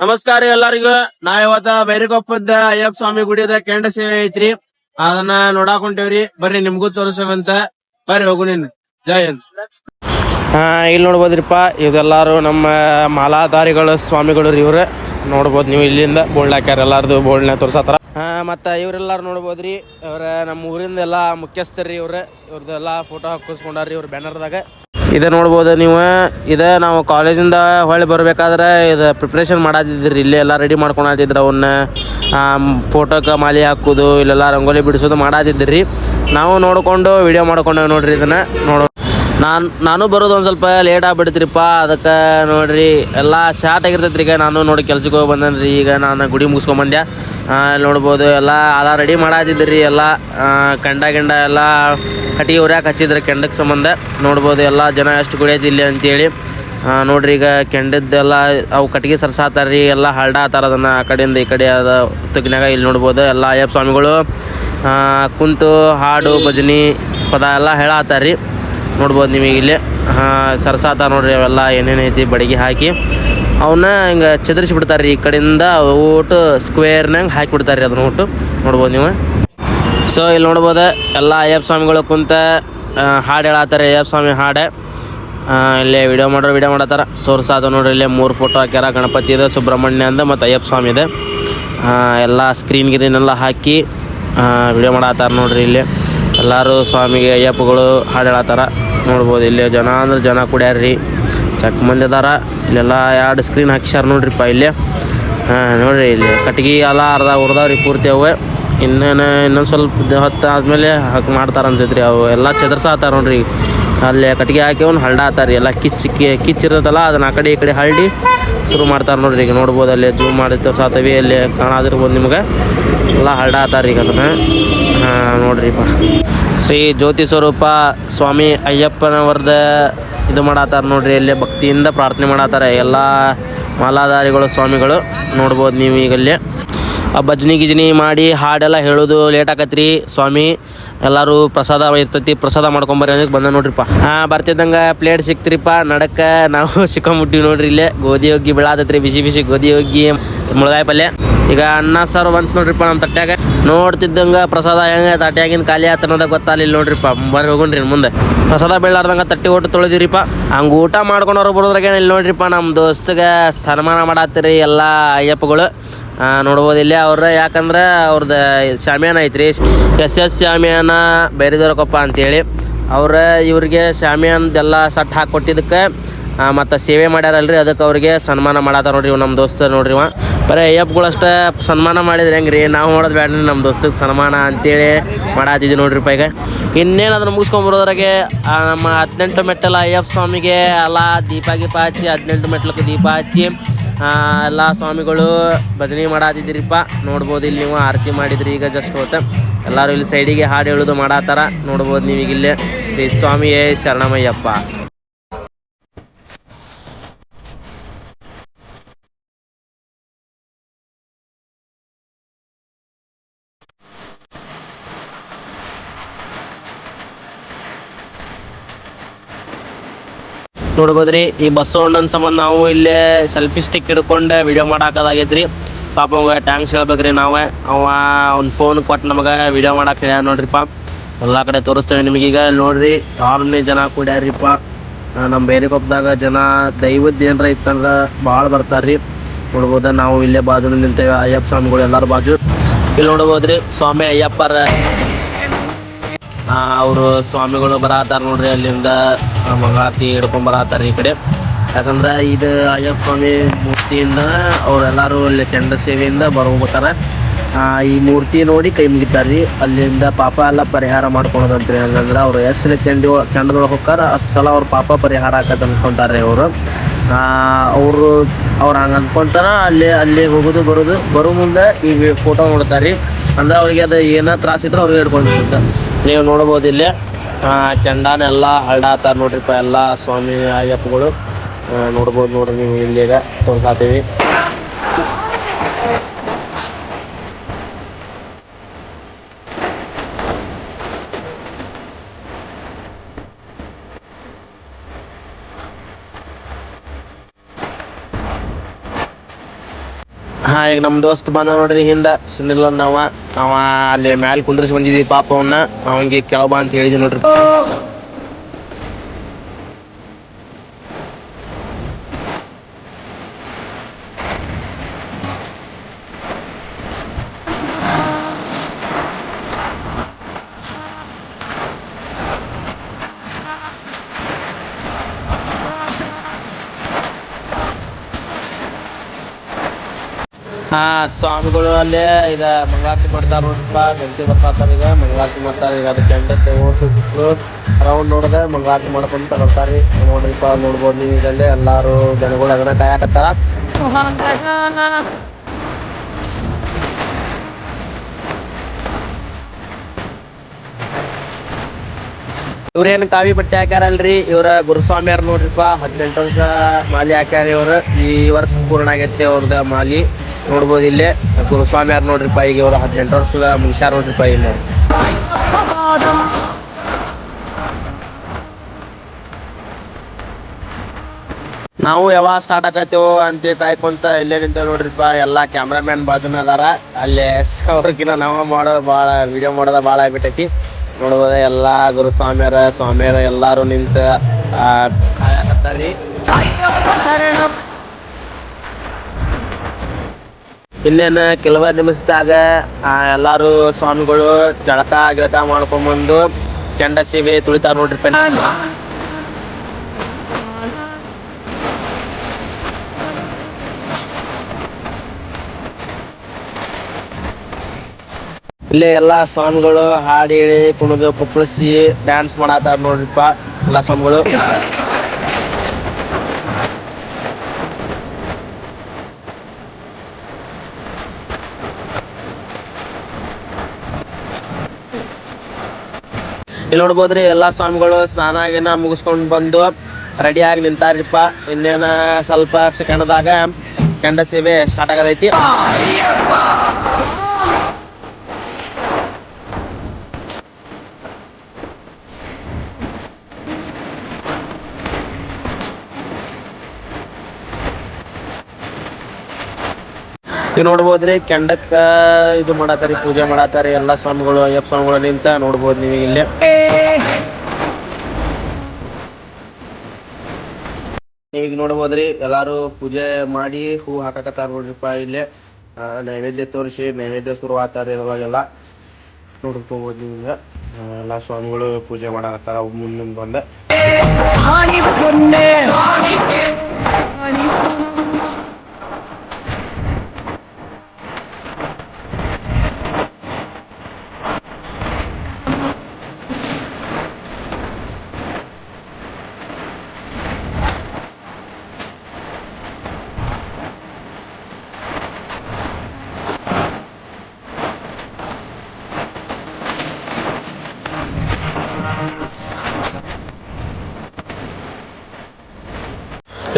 ನಮಸ್ಕಾರ ಎಲ್ಲರಿಗೂ. ನಾ ಇವತ್ತ ಬೈರಿಕೊಪ್ಪದ ಅಯ್ಯಪ್ಪ ಸ್ವಾಮಿ ಗುಡಿದ ಕೆಂಡ ಸೇವೆ ಐತ್ರಿ. ಅದನ್ನ ನೋಡಾಕ್ ಹೊಂಟೇವ್ರಿ ಬರ್ರಿ, ನಿಮ್ಗೂ ತೋರಿಸವಂತ. ಬರ್ರಿ, ಹೋಗು ನಿನ್. ಜೈ ಹಿಂದ್. ಹಾ, ಇಲ್ಲಿ ನೋಡ್ಬೋದ್ರಿಪ್ಪ. ಇದೆಲ್ಲಾರು ನಮ್ಮ ಮಾಲಾಧಾರಿಗಳು, ಸ್ವಾಮಿಗಳು ಇವ್ರು. ನೋಡ್ಬೋದು ನೀವು ಇಲ್ಲಿಂದ ಬೋಲ್ಡ್ ಹಾಕ್ಯಾರ ಎಲ್ಲಾರ್ದು ಬೋಲ್ಡ್ನ ತೋರ್ಸತ್ತಾರ ಹಾ, ಮತ್ತು ಇವರೆಲ್ಲರೂ ನೋಡ್ಬೋದ್ರಿ. ಇವ್ರ ನಮ್ಮ ಊರಿಂದ ಎಲ್ಲ ಮುಖ್ಯಸ್ಥರಿ ಇವ್ರು. ಇವ್ರದ್ದೆಲ್ಲ ಫೋಟೋ ಹಾಕಿಸ್ಕೊಂಡಾರ್ರಿ ಇವ್ರ ಬ್ಯಾನರ್ದಾಗ. ಇದು ನೋಡ್ಬೋದು ನೀವು. ಇದ ನಾವು ಕಾಲೇಜಿಂದ ಹೊಳ್ಳಿ ಬರ್ಬೇಕಾದ್ರೆ ಇದ ಪ್ರಿಪರೇಷನ್ ಮಾಡಿದ್ರಿ ಇಲ್ಲಿ ಎಲ್ಲಾ ರೆಡಿ ಮಾಡ್ಕೊಂಡಿದ್ರ ಅವನ್ನ ಫೋಟೋಕ್ಕೆ ಮಾಲಿ ಹಾಕೋದು, ಇಲ್ಲೆಲ್ಲ ರಂಗೋಲಿ ಬಿಡಿಸೋದು ಮಾಡಿದ್ರಿ ನಾವು ನೋಡ್ಕೊಂಡು ವಿಡಿಯೋ ಮಾಡ್ಕೊಂಡು ನೋಡ್ರಿ ಇದನ್ನ. ನೋಡೋ. ನಾನು ನಾನು ಬರೋದು ಒಂದ್ ಸ್ವಲ್ಪ ಲೇಟ್ ಆಗ್ಬಿಡ್ತಿರಿಪ್ಪ. ಅದಕ್ಕೆ ನೋಡ್ರಿ, ಎಲ್ಲಾ ಶಾರ್ಟ್ ಆಗಿರ್ತೈತ್ರಿ ಈಗ. ನಾನು ನೋಡಿ ಕೆಲ್ಸಕ್ಕೆ ಹೋಗಿ ಬಂದನ್ರಿ. ಈಗ ನಾನು ಗುಡಿ ಮುಗಿಸ್ಕೊಂಬಂದೆ ಇಲ್ಲಿ ನೋಡ್ಬೋದು ಎಲ್ಲ ಎಲ್ಲ ರೆಡಿ ಮಾಡಾತಿದ್ರಿ ಎಲ್ಲ ಆ, ಕಂಡ ಗಿಂಡ ಎಲ್ಲ ಕಟ್ಟಿಗೆ ಉರ್ಯಾಕೆ ಹಚ್ಚಿದ್ರಿ ಕೆಂಡಕ್ಕೆ ಸಂಬಂಧ. ನೋಡ್ಬೋದು ಎಲ್ಲ ಜನ ಎಷ್ಟು ಕುಡಿಯೈತಿ ಇಲ್ಲಿ ಅಂತೇಳಿ. ಆ, ನೋಡ್ರಿ ಈಗ ಕೆಂಡದ್ದೆಲ್ಲ ಅವು ಕಟ್ಟಿಗೆ ಸರ್ಸಾತಾರ್ರಿ ಎಲ್ಲ ಹಲ್ಡ ಆತಾರ ಅದನ್ನು ಆ ಕಡೆಯಿಂದ ಈ ಕಡೆ ಅದ ತಗ್ನಾಗ ಇಲ್ಲಿ ನೋಡ್ಬೋದು ಎಲ್ಲ ಅಯ್ಯಪ್ಪ ಸ್ವಾಮಿಗಳು. ಆ, ಕುಂತು ಹಾಡು ಭಜನಿ ಪದ ಎಲ್ಲ ಹೇಳತ್ತಾರ್ರಿ ನೋಡ್ಬೋದು ನಿಮಗೆ ಇಲ್ಲಿ. ಸರ್ಸಾತಾರ ಸರ್ಸಾತ ನೋಡ್ರಿ ಅವೆಲ್ಲ ಏನೇನೈತಿ ಬಡಿಗೆ ಹಾಕಿ. ಅವನ್ನ ಹಿಂಗ ಚದರಿಸಿ ಬಿಡ್ತಾರೆ ರೀ ಈ ಕಡೆಯಿಂದ ಊಟ ಸ್ಕ್ವೇರ್ನಾಗ ಹಾಕಿ ಬಿಡ್ತಾರೆ ರೀ ಅದನ್ನ ಊಟ ನೋಡ್ಬೋದು ನೀವು. ಸೊ ಇಲ್ಲಿ ನೋಡ್ಬೋದು ಎಲ್ಲ ಅಯ್ಯಪ್ಪ ಸ್ವಾಮಿಗಳು ಕುಂತ ಹಾಡು ಹೇಳತ್ತಾರೆ ಅಯ್ಯಪ್ಪ ಸ್ವಾಮಿ ಹಾಡೆ. ಇಲ್ಲೇ ವಿಡಿಯೋ ಮಾಡೋರು ವಿಡಿಯೋ ಮಾಡತ್ತಾರ. ತೋರ್ಸಾದ ನೋಡ್ರಿ ಇಲ್ಲೇ ಮೂರು ಫೋಟೋ ಹಾಕ್ಯಾರ. ಗಣಪತಿ ಇದೆ, ಸುಬ್ರಹ್ಮಣ್ಯ ಅಂದ ಮತ್ತು ಅಯ್ಯಪ್ಪ ಸ್ವಾಮಿ ಇದೆ. ಎಲ್ಲ ಸ್ಕ್ರೀನ್ ಗಿರೀನೆಲ್ಲ ಹಾಕಿ ವಿಡಿಯೋ ಮಾಡತ್ತಾರ ನೋಡ್ರಿ ಇಲ್ಲಿ. ಎಲ್ಲರೂ ಸ್ವಾಮಿಗೆ ಅಯ್ಯಪ್ಪಗಳು ಹಾಡು ಹೇಳತ್ತಾರ. ನೋಡ್ಬೋದು ಇಲ್ಲಿ ಜನ ಅಂದ್ರೆ ಜನ ಕುಡ್ಯಾರ್ರಿ. ಚಕ್ ಮಂದಿ ಅದಾರ. ಇಲ್ಲೆಲ್ಲ ಎರಡು ಸ್ಕ್ರೀನ್ ಹಾಕ್ಸ್ಯಾರ ನೋಡ್ರಿಪ್ಪ ಇಲ್ಲಿ. ಹಾಂ, ನೋಡ್ರಿ ಇಲ್ಲಿ ಕಟ್ಗೆ ಎಲ್ಲ ಅರ್ಧ ಉರ್ದಾವ್ರಿ ಪೂರ್ತಿ ಅವು. ಇನ್ನೇನು, ಇನ್ನೊಂದು ಸ್ವಲ್ಪ ಹೊತ್ತು ಆದಮೇಲೆ ಹಾಕಿ ಮಾಡ್ತಾರ ಅನ್ಸೈತ್ರಿ ಅವು. ಎಲ್ಲ ಚದರ್ಸಾತಾರ ನೋಡ್ರಿ. ಅಲ್ಲಿ ಕಟ್ಟಿಗೆ ಹಾಕಿ ಅವ್ನು ಹಲ್ಡಾತಾರ ಎಲ್ಲ ಕಿಚ್ ಕಿಚ್ಚಿರ್ತಲ್ಲ ಅದನ್ನ ಆ ಕಡೆ ಈ ಕಡೆ ಹಳ್ಳಿ ಶುರು ಮಾಡ್ತಾರೆ ನೋಡ್ರಿ. ಈಗ ನೋಡ್ಬೋದು ಅಲ್ಲಿ ಜೂಮ್ ಮಾಡಿ ತೋರ್ಸಾತವಿ, ಅಲ್ಲಿ ಕಾಣಾದಿರ್ಬೋದು ನಿಮ್ಗೆ. ಎಲ್ಲ ಹಲ್ಡಾತಾರ ಈಗ ಅದನ್ನು. ಹಾಂ ನೋಡ್ರಿಪ್ಪ ಶ್ರೀ ಜ್ಯೋತಿ ಸ್ವರೂಪ ಸ್ವಾಮಿ ಅಯ್ಯಪ್ಪನವ್ರದ ಇದು ಮಾಡತ್ತಾರ ನೋಡ್ರಿ, ಇಲ್ಲಿ ಭಕ್ತಿಯಿಂದ ಪ್ರಾರ್ಥನೆ ಮಾಡತ್ತಾರ ಎಲ್ಲ ಮಾಲಾಧಾರಿಗಳು, ಸ್ವಾಮಿಗಳು. ನೋಡ್ಬೋದು ನೀವು ಈಗ ಅಲ್ಲಿ. ಆ ಭಜನಿ ಗಿಜನಿ ಮಾಡಿ ಹಾಡೆಲ್ಲ ಹೇಳೋದು ಲೇಟ್ ಆಕತ್ರಿ ಸ್ವಾಮಿ. ಎಲ್ಲರೂ ಪ್ರಸಾದ ಇರ್ತೈತಿ, ಪ್ರಸಾದ ಮಾಡ್ಕೊಂಬರ್ರಿ ಅನ್ನೋದಕ್ಕೆ ಬಂದ ನೋಡ್ರಿಪ್ಪ. ಹಾಂ, ಬರ್ತಿದ್ದಂಗೆ ಪ್ಲೇಟ್ ಸಿಕ್ತಿರಿಪ್ಪ. ನಡಕ್ಕೆ ನಾವು ಸಿಕ್ಕೊಂಬಿಟ್ಟಿವಿ ನೋಡ್ರಿ ಇಲ್ಲೇ. ಗೋಧಿ ಹೋಗಿ ಬೀಳಾತೈತ್ರಿ, ಬಿಸಿ ಬಿಸಿ ಗೋಧಿ ಹೋಗಿ ಮುಳಗಾಯಿ ಪಲ್ಯ. ಈಗ ಅನ್ನ ಸಾರು ಬಂತು ನೋಡ್ರಿಪ್ಪ ನಮ್ಮ ತಟ್ಯಾಗ. ನೋಡ್ತಿದ್ದಂಗ ಪ್ರಸಾದ ಹೆಂಗ ತಟ್ಯಾಗಿಂದ ಖಾಲಿ ಆತ ಅನ್ನೋದ ಗೊತ್ತಾಗಲಿಲ್ಲ ನೋಡ್ರಿಪ್ಪ ಬರ್ರಿ ಹೋಗುಣ್ರಿ ಮುಂದೆ. ಪ್ರಸಾದ ಬೀಳಾರ್ದಂಗ ತಟ್ಟಿ ಊಟ ತೊಳೆದಿರಿಪ್ಪ ಹಂಗೆ ಊಟ ಮಾಡ್ಕೊಂಡವ್ರು ಬರೋದ್ರಾಗ ಇಲ್ಲಿ ನೋಡ್ರಿಪ್ಪ ನಮ್ಮ ದೋಸ್ತಗೆ ಸನ್ಮಾನ ಮಾಡತ್ತೀರಿ ಎಲ್ಲ ಅಯ್ಯಪ್ಪಗಳು. ನೋಡ್ಬೋದು ಇಲ್ಲಿ ಅವ್ರ. ಯಾಕಂದ್ರೆ ಅವ್ರದ ಶಾಮಿಯಾನ ಐತ್ರಿ. ಎಸ್ ಎಸ್ ಶಾಮಿಯಾನ ಬೇರೆದವ್ರಕೊಪ್ಪ ಅಂತೇಳಿ. ಅವ್ರ ಇವ್ರಿಗೆ ಶಾಮಿಯಾನದೆಲ್ಲ ಸಟ್ ಹಾಕಿ ಕೊಟ್ಟಿದ್ದಕ್ಕೆ ಮತ್ತು ಸೇವೆ ಮಾಡ್ಯಾರಲ್ರಿ. ಅದಕ್ಕೆ ಅವ್ರಿಗೆ ಸನ್ಮಾನ ಮಾಡತ್ತಾರ ನೋಡ್ರಿ ಇವ್ ನಮ್ಮ ದೋಸ್ತ ನೋಡ್ರಿ ಇವ. ಬರೀ ಅಯ್ಯಪ್ಪಗಳು ಅಷ್ಟೇ ಸನ್ಮಾನ ಮಾಡಿದ್ರೆ ಹೆಂಗೆ ರೀ ನಾವು ಮಾಡೋದು ಬೇಡ ನಮ್ಮ ದೋಸ್ತಗೆ ಸನ್ಮಾನ ಅಂತೇಳಿ ಮಾಡಾತಿದ್ವಿ ನೋಡ್ರಿಪ್ಪ ಈಗ ಇನ್ನೇನು ಅದನ್ನು ಮುಗಿಸ್ಕೊಂಬರೋದ್ರಾಗೆ ನಮ್ಮ ಹದಿನೆಂಟು ಮೆಟ್ಟಲ ಅಯ್ಯಪ್ಪ ಸ್ವಾಮಿಗೆ ಎಲ್ಲ ದೀಪ ಗೀಪ ಹಚ್ಚಿ, ಹದಿನೆಂಟು ಮೆಟ್ಲಕ್ಕೆ ದೀಪ ಹಚ್ಚಿ ಎಲ್ಲ ಸ್ವಾಮಿಗಳು ಭಜನೆ ಮಾಡಾತಿದ್ದೀರಿಪ್ಪ. ನೋಡ್ಬೋದು ಇಲ್ಲಿ ನೀವು ಆರತಿ ಮಾಡಿದ್ರಿ, ಈಗ ಜಸ್ಟ್ ಹೋತ. ಎಲ್ಲರೂ ಇಲ್ಲಿ ಸೈಡಿಗೆ ಹಾಡು ಹೇಳೋದು ಮಾಡಾತಾರ. ನೋಡ್ಬೋದು ನೀವೀಗ ಶ್ರೀ ಸ್ವಾಮಿಯೇ ಶರಣಮಯ್ಯಪ್ಪ. ನೋಡ್ಬೋದ್ರಿ, ಈ ಬಸವಣ್ಣನ ಸಂಬಂಧ ನಾವು ಇಲ್ಲೇ ಸೆಲ್ಫಿ ಸ್ಟಿಕ್ ಹಿಡ್ಕೊಂಡು ವಿಡಿಯೋ ಮಾಡಾಕದಾಗೈತ್ರಿ. ಪಾಪ ಅವಾಗ ಟ್ಯಾಂಕ್ಸ್ ಹೇಳ್ಬೇಕ್ರಿ ನಾವೇ. ಅವ ಅವ್ನ ಫೋನ್ ಕೊಟ್ಟು ನಮಗೆ ವಿಡಿಯೋ ಮಾಡಕ್ಕೆ ಹೇಳ್ಯಾನ ನೋಡ್ರಿಪ್ಪ. ಎಲ್ಲ ಕಡೆ ತೋರಿಸ್ತೇವೆ ನಿಮಗೀಗ ನೋಡ್ರಿ ಆರನೇ ಜನ ಕೂಡ್ಯಾರಿಪ್ಪ. ನಮ್ ನಮ್ಮ ಬೇರೆಕೊಪ್ಪದಾಗ ಜನ ದೈವದ ಏನರ ಇತ್ತಂದ್ರೆ ಭಾಳ ಬರ್ತಾರ್ರಿ. ನೋಡ್ಬೋದ, ನಾವು ಇಲ್ಲೇ ಬಾಜು ನಿಂತೇವೆ. ಅಯ್ಯಪ್ಪ ಸ್ವಾಮಿಗಳು ಎಲ್ಲಾರು ಬಾಜು. ಇಲ್ಲಿ ನೋಡ್ಬೋದ್ರಿ, ಸ್ವಾಮಿ ಅಯ್ಯಪ್ಪರ ಅವರು ಸ್ವಾಮಿಗಳು ಬರತ್ತಾರ ನೋಡ್ರಿ, ಅಲ್ಲಿಂದ ಮಂಗಳಾರತಿ ಹಿಡ್ಕೊಂಡ್ ಬರತ್ತಾರ ಈ ಕಡೆ. ಯಾಕಂದ್ರೆ ಇದು ಅಯ್ಯಪ್ಪ ಸ್ವಾಮಿ ಮೂರ್ತಿಯಿಂದ ಅವರೆಲ್ಲರೂ ಅಲ್ಲಿ ಕೆಂಡ ಸೇವೆಯಿಂದ ಬರ್ಬೇಕಾರ ಈ ಮೂರ್ತಿ ನೋಡಿ ಕೈ ಮುಗಿತಾರ್ರಿ. ಅಲ್ಲಿಂದ ಪಾಪ ಎಲ್ಲ ಪರಿಹಾರ ಮಾಡ್ಕೊಳೋದಂತ್ರಿ. ಹಂಗಂದ್ರೆ ಅವ್ರು ಎಷ್ಟು ಚಂಡಿ ಕೆಂಡದೊಳಗೆ ಹೋಗ್ತಾರ, ಅಷ್ಟು ಸಲ ಅವ್ರ ಪಾಪ ಪರಿಹಾರ ಆಕತ್ ಅನ್ಕೊಂತಾರ್ರಿ ಅವರು. ಅವರು ಅವ್ರು ಹಂಗೆ ಅನ್ಕೊಂತಾರ, ಅಲ್ಲಿ ಅಲ್ಲಿ ಹೋಗೋದು, ಬರೋದು ಬರೋ ಮುಂದೆ ಈ ಫೋಟೋ ನೋಡ್ತಾರ್ರಿ. ಅಂದ್ರೆ ಅವ್ರಿಗೆ ಅದು ಏನೋ ತ್ರಾಸ ಇದ್ರೆ ಅವ್ರಿಗೆ ಹಿಡ್ಕೊಂಡಿರ್ತಾರೆ ನೀವು ನೋಡ್ಬೋದು ಇಲ್ಲಿ ಎಲ್ಲ ಹರಡಾತಾರ ನೋಡ್ರಿಪ್ಪ ಎಲ್ಲ ಸ್ವಾಮಿ ಅಯ್ಯಪ್ಪಗಳು ನೋಡ್ಬೋದು ನೋಡ್ರಿ ನೀವು ಇಲ್ಲಿಗ ತೋರ್ಸಾತೀವಿ. ಈಗ ನಮ್ ದೋಸ್ತ್ ಬಂದ ನೋಡ್ರಿ ಹಿಂದ. ಸುನಿಲ್ ಅನ್ನವ. ಅವ ಅಲ್ಲಿ ಮ್ಯಾಲ್ ಕುಂದ್ರಿಸಿ ಬಂದಿದ್ವಿ ಪಾಪ ಅವನ್ನ ಅವಂಗೆ ಕೆಳಬ ಅಂತ ಹೇಳಿದ್ವಿ ನೋಡ್ರಿ. ಹಾ, ಸ್ವಾಮಿಗಳು ಅಲ್ಲೇ ಇದ ಮಂಗಳಾರತಿ ಮಾಡ್ತಾರ ನೋಡಪ್ಪ ಗಂಟೆ ಬರ್ತಾರ ಈಗ, ಮಂಗಳಾರತಿ ಮಾಡ್ತಾರ ಈಗ ಅದಕ್ಕೆ ಓಟು ಸಿಕ್ಕರು ರೌಂಡ್ ನೋಡಿದ್ರೆ ಮಂಗಳಾರತಿ ಮಾಡ್ಕೊಂತ ಬರ್ತಾರಿ ನೋಡ್ರಿಪ್ಪ, ನೋಡ್ಬೋದು ನೀವು ಇದಲ್ಲೇ ಎಲ್ಲಾರು ಜನಗಳು ಅದನ್ನ ಕಾಯಕತ್ತಾರ. ಇವ್ರೇನ್ ಕಾವಿ ಬಟ್ಟೆ ಹಾಕ್ಯಾರಲ್ರಿ? ಇವ್ರ ಗುರುಸ್ವಾಮಿಯವ್ರ ನೋಡ್ರಿಪ್ಪ, ಹದಿನೆಂಟು ವರ್ಷ ಮಾಲಿ ಹಾಕ್ಯಾರ ಇವ್ರ. ಈ ವರ್ಷ ಪೂರ್ಣ ಆಗೈತಿ ಅವ್ರದ ಮಾಲಿ. ನೋಡ್ಬೋದು ಇಲ್ಲೇ. ಗುರುಸ್ವಾಮಿಯವ್ರ ನೋಡ್ರಿಪ್ಪ, ಈಗ ಇವ್ರ ಹದಿನೆಂಟು ವರ್ಷದ ಮುಗಿಸ್ಯಾರ ನೋಡ್ರಿಪ್ಪ ಇಲ್ಲಿ. ನಾವು ಯಾವಾಗ ಸ್ಟಾರ್ಟ್ ಆಗತ್ತೇವೋ ಅಂತ ಕಾಯ್ಕೊಂತ ಇಲ್ಲೇ ನಿಂತ ನೋಡ್ರಿಪ್ಪ, ಎಲ್ಲಾ ಕ್ಯಾಮ್ರಾಮ್ಯಾನ್ ಬಾಜುನ ಅದಾರ. ಅಲ್ಲೇ ಅವ್ರಿಗಿನ್ನ ನಾವ ಮಾಡೋ ಬಾಳ ವಿಡಿಯೋ ಮಾಡೋದ ಬಾಳ ಆಗ್ಬಿಟ್ಟೈತಿ. ನೋಡ್ಬೋದ ಎಲ್ಲಾ ಗುರುಸ್ವಾಮಿಯರ, ಸ್ವಾಮಿಯರ ಎಲ್ಲಾರು ನಿಂತ ಇನ್ನೇನ ಕೆಲವ ನಿಮಿಷದಾಗ ಎಲ್ಲಾರು ಸ್ವಾಮಿಗಳು ಜಳಕ ಗಿಳಕ ಮಾಡ್ಕೊಂಡ್ಬಂದು ಕೆಂಡ ಸೇವೆ ತುಳಿತಾರ ನೋಡ್ರಿಪ್ಪ ಇಲ್ಲೇ ಎಲ್ಲಾ ಸ್ವಾಮಿಗಳು ಹಾಡಿ ಹೇಳಿ ಕುಣಿದು ಕುಪ್ಪಳಿಸಿ ಡ್ಯಾನ್ಸ್ ಮಾಡತ್ತಾರ ನೋಡ್ರಿಪ್ಪ ಎಲ್ಲಾ ಸ್ವಾಮಿಗಳು ಇಲ್ಲಿ ನೋಡ್ಬೋದ್ರಿ ಎಲ್ಲಾ ಸ್ವಾಮಿಗಳು ಸ್ನಾನ ಗಿನ ಮುಗಿಸ್ಕೊಂಡ್ ಬಂದು ರೆಡಿ ಆಗಿ ನಿಂತಾರಿಪ್ಪ. ಇನ್ನೇನ ಸ್ವಲ್ಪ ಕ್ಷಣದಾಗ ಕೆಂಡ ಸೇವೆ ಸ್ಟಾರ್ಟ್ ಆಗದೈತಿ. ಈಗ ನೋಡ್ಬೋದ್ರಿ, ಕೆಂಡಕ್ಕ ಇದು ಮಾಡತಾರಿ ಪೂಜೆ ಮಾಡತಾರಿ ಎಲ್ಲಾ ಸ್ವಾಮಿಗಳು, ಅಯ್ಯಪ್ಪ ಸ್ವಾಮಿಗಳು ನಿಂತ ನೋಡ್ಬೋದು ನೀವು ಇಲ್ಲಿ. ನೀವೀಗ ನೋಡ್ಬೋದ್ರಿ, ಎಲ್ಲಾರು ಪೂಜೆ ಮಾಡಿ ಹೂ ಹಾಕಕತ್ತಾರ ನೋಡ್ರಿಪ್ಪ ಇಲ್ಲಿ. ನೈವೇದ್ಯ ತೋರಿಸಿ, ನೈವೇದ್ಯ ಶುರು ಆತಾರ ಇವಾಗೆಲ್ಲ ನೋಡ್ಕೋಬೋದು ನೀವು ಎಲ್ಲ ಎಲ್ಲಾ ಸ್ವಾಮಿಗಳು ಪೂಜೆ ಮಾಡಕತ್ತಾರ ಮುಂದೆ ಬಂದ.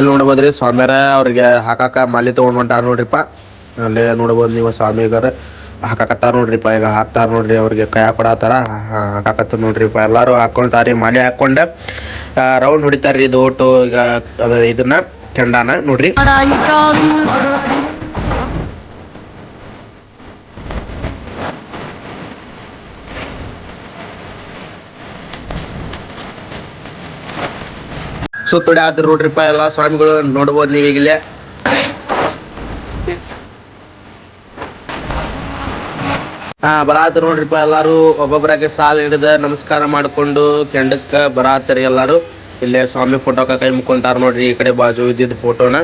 ಇಲ್ಲಿ ನೋಡ್ಬೋದ್ರಿ ಸ್ವಾಮಿಯರ, ಅವ್ರಿಗೆ ಹಾಕಾಕ ಮಾಲಿ ತಗೊಂಡ್ ಹೊಂಟಾರ ನೋಡ್ರಿಪ್ಪ. ಅಲ್ಲೇ ನೋಡ್ಬೋದು ನೀವು ಸ್ವಾಮಿಗಾರ ಹಾಕಾಕತ್ತಾರ ನೋಡ್ರಿಪ್ಪ. ಈಗ ಹಾಕ್ತಾರ ನೋಡ್ರಿ, ಅವ್ರಿಗೆ ಕೈ ಕೊಡತ್ತಾರ ಹಾಕಾಕತ್ತ ನೋಡ್ರಿಪ್ಪ. ಎಲ್ಲಾರು ಹಾಕೊಳ್ತಾರಿ ಮಾಲಿ ಹಾಕೊಂಡ ರೌಂಡ್ ಹೊಡಿತಾರ್ರಿ ಇದು ಒಟ್ಟು. ಈಗ ಅದ ಇದನ್ನ ಕೆಂಡಾನ ನೋಡ್ರಿ. ಸುತ್ತೊಡೆ ಆದ್ರೆ ನೋಡ್ರಿಪ್ಪ ಎಲ್ಲ ಸ್ವಾಮಿಗಳು ನೋಡ್ಬೋದು ನೀವು ಈಗಲೇ. ಹಾ, ಬರಾತ ನೋಡ್ರಿಪ್ಪ ಎಲ್ಲಾರು ಒಬ್ಬೊಬ್ಬರಾಗೆ ಸಾಲ ಹಿಡಿದ ನಮಸ್ಕಾರ ಮಾಡ್ಕೊಂಡು ಕೆಂಡಕ್ಕ ಬರಾತ್ರಿ ಎಲ್ಲಾರು. ಇಲ್ಲೇ ಸ್ವಾಮಿ ಫೋಟೋಕ ಕೈ ಮುಕ್ಕೊಂತಾರ ನೋಡ್ರಿ, ಈ ಕಡೆ ಬಾಜು ಇದ್ದಿದ್ದ ಫೋಟೋನ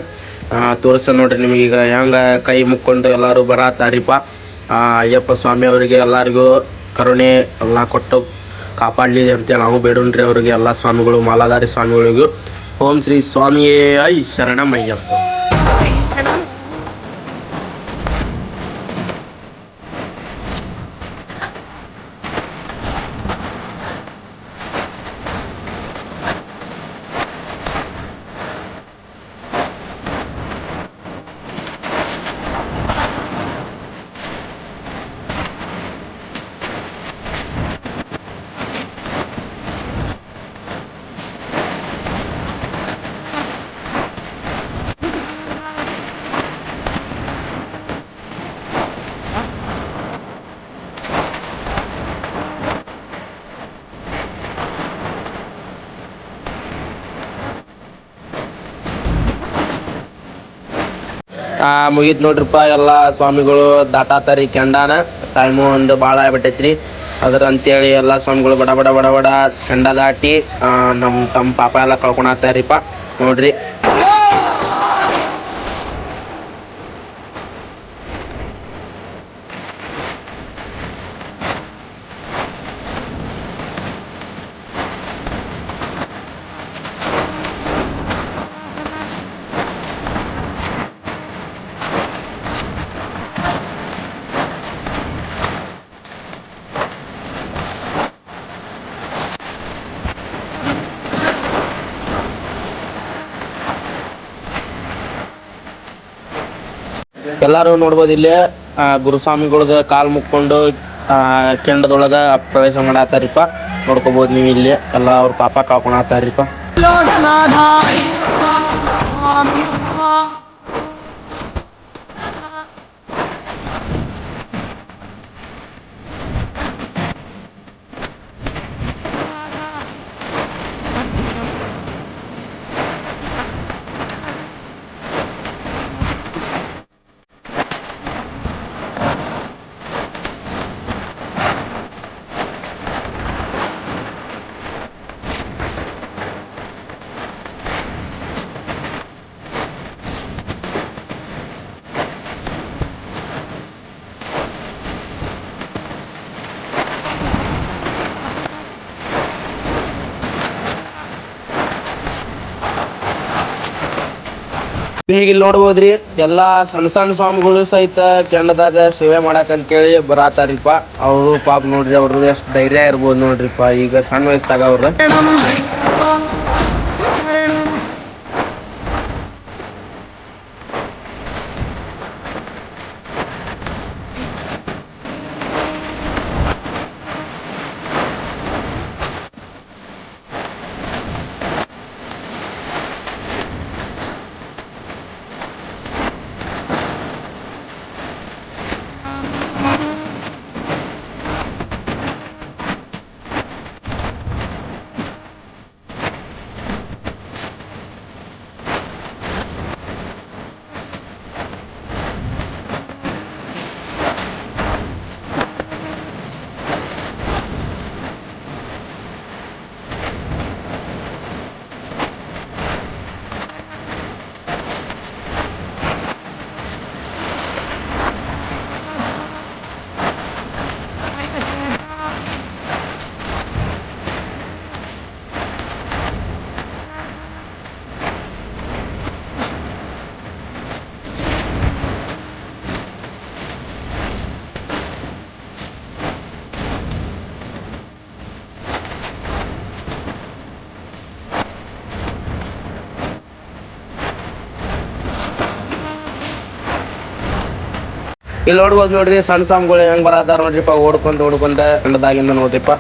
ತೋರಿಸ್ತ ನೋಡ್ರಿ ನಿಮ್ಗೆ ಈಗ ಹೆಂಗ ಕೈ ಮುಕ್ಕೊಂಡು ಎಲ್ಲಾರು ಬರಾತಾರಿಪ್ಪ ಅಯ್ಯಪ್ಪ ಸ್ವಾಮಿ ಅವರಿಗೆ ಎಲ್ಲರಿಗೂ ಕರುಣೆ ಎಲ್ಲಾ ಕೊಟ್ಟು ಕಾಪಾಡಲಿ ಅಂತೇಳಿ ನಾವು ಬೇಡೋಣ್ರಿ ಅವ್ರಿಗೆ, ಎಲ್ಲಾ ಸ್ವಾಮಿಗಳು, ಮಾಲಾಧಾರಿ ಸ್ವಾಮಿಗಳಿಗೂ. ಓಂ ಶ್ರೀ ಸ್ವಾಮಿಯೇ ಐ ಶರಣಮಯ್ಯಪ್ಪ ಆ ಮುಗೀತ್ ನೋಡ್ರಿಪ್ಪ, ಎಲ್ಲ ಸ್ವಾಮಿಗಳು ದಾಟಾತಾರಿ ಕೆಂಡಾನ. ಟೈಮು ಒಂದು ಭಾಳ ಆಗ್ಬಿಟ್ಟೈತ್ರಿ. ಅದ್ರ ಅಂತೇಳಿ ಎಲ್ಲ ಸ್ವಾಮಿಗಳು ಬಡ ಬಡ ಬಡ ಬಡ ಕೆಂಡ ದಾಟಿ ನಮ್ಮ ತಮ್ಮ ಪಾಪ ಎಲ್ಲ ಕಳ್ಕೊಳತ್ತಾರಿಪ್ಪ ನೋಡ್ರಿ. ಎಲ್ಲಾರು ನೋಡ್ಬೋದು ಇಲ್ಲಿ ಗುರುಸ್ವಾಮಿಗಳದ ಕಾಲ್ ಮುಕ್ಕೊಂಡು, ಆ, ಕೆಂಡದೊಳಗ ಪ್ರವೇಶ ಮಾಡತ್ತಾರಿಪ್ಪ ನೋಡ್ಕೋಬಹುದು ನೀವು ಇಲ್ಲಿ, ಎಲ್ಲ ಅವ್ರ ಪಾಪ ಕಳ್ಕೊಳತ್ತಾರಿಪ್ಪ ಈಗ ಇಲ್ಲಿ ನೋಡ್ಬೋದ್ರಿ, ಎಲ್ಲಾ ಸಣ್ಣ ಸಣ್ಣ ಸ್ವಾಮಿಗಳು ಸಹಿತ ಕೆಂಡದಾಗ ಸೇವೆ ಮಾಡಕ್ ಅಂತೇಳಿ ಬರಾತಾರಿಪ್ಪ ಅವರು ಪಾಪ ನೋಡ್ರಿ, ಅವ್ರದ್ದು ಎಷ್ಟು ಧೈರ್ಯ ಇರ್ಬೋದು ನೋಡ್ರಿಪ್ಪ, ಈಗ ಸಣ್ಣ ವಯಸ್ಸಾಗ ಅವ್ರ ಇಲ್ಲಿ ನೋಡ್ಬೋದು ನೋಡ್ರಿ ಸಣ್ಣ ಸಾಮ್ಗಳು ಹೆಂಗ್ ಬರತ್ತಾರ ನೋಡ್ರಿಪ್ಪ ಓಡ್ಕೊಂತ ಓಡ್ಕೊಂತ ಕಂಡದಾಗಿಂದ ನೋಡ್ರಿಪ್ಪ.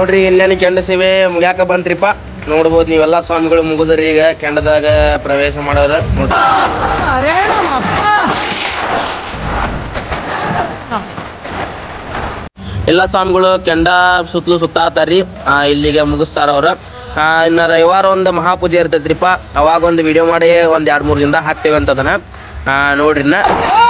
ನೋಡ್ರಿ ಇಲ್ಲೇನು ಕೆಂಡ ಸೇವೆ ಮುಗ್ಯಾಕ ಬಂತ್ರಿಪ್ಪ. ನೋಡ್ಬೋದು ನೀವೆಲ್ಲ ಸ್ವಾಮಿಗಳು ಮುಗಿದ್ರಿ ಈಗ ಕೆಂಡದಾಗ ಪ್ರವೇಶ ಮಾಡೋರ. ನೋಡ್ರಿ. ಎಲ್ಲ ಸ್ವಾಮಿಗಳು ಕೆಂಡ ಸುತ್ತಲೂ ಸುತ್ತಾತಾರಿ ಆ, ಇಲ್ಲಿಗೆ ಮುಗಿಸ್ತಾರ ಅವ್ರ. ಇನ್ನು ಇನ್ನ ರವಿವಾರ ಒಂದು ಮಹಾಪೂಜೆ ಇರ್ತೈತ್ರಿಪ್ಪ. ಅವಾಗ ಒಂದು ವಿಡಿಯೋ ಮಾಡಿ ಒಂದ್ ಎರಡ್ ಮೂರ್ ದಿನ ಹಾಕ್ತೇವೆ ಅಂತದನ್ನ ಆ, ನೋಡ್ರಿ ಇನ್ನ ಆ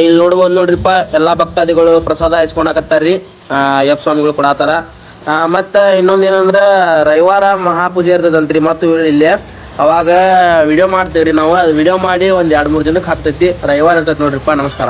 ಇಲ್ಲಿ ನೋಡ್ಬೋದು ನೋಡ್ರಿಪ್ಪ, ಎಲ್ಲಾ ಭಕ್ತಾದಿಗಳು ಪ್ರಸಾದ ಇಸ್ಕೊಂಡಾಕತ್ತಾರ್ರಿ ಆ, ಅಯ್ಯಪ್ಪ ಸ್ವಾಮಿಗಳು ಕೊಡಾತಾರ. ಆ, ಮತ್ತ ಇನ್ನೊಂದ್ ಏನಂದ್ರ ರವಿವಾರ ಮಹಾಪೂಜೆ ಇರ್ತದಂತ್ರಿ, ಮತ್ತು ಇಲ್ಲಿ. ಅವಾಗ ವಿಡಿಯೋ ಮಾಡ್ತೇವ್ರಿ ನಾವು. ಅದು ವಿಡಿಯೋ ಮಾಡಿ ಒಂದ್ ಎರಡ್ ಮೂರ್ ದಿನಕ್ಕೆ ಹತ್ತೈತಿ. ರವಿವಾರ ಇರ್ತೈತಿ ನೋಡ್ರಿಪ್ಪ, ನಮಸ್ಕಾರ.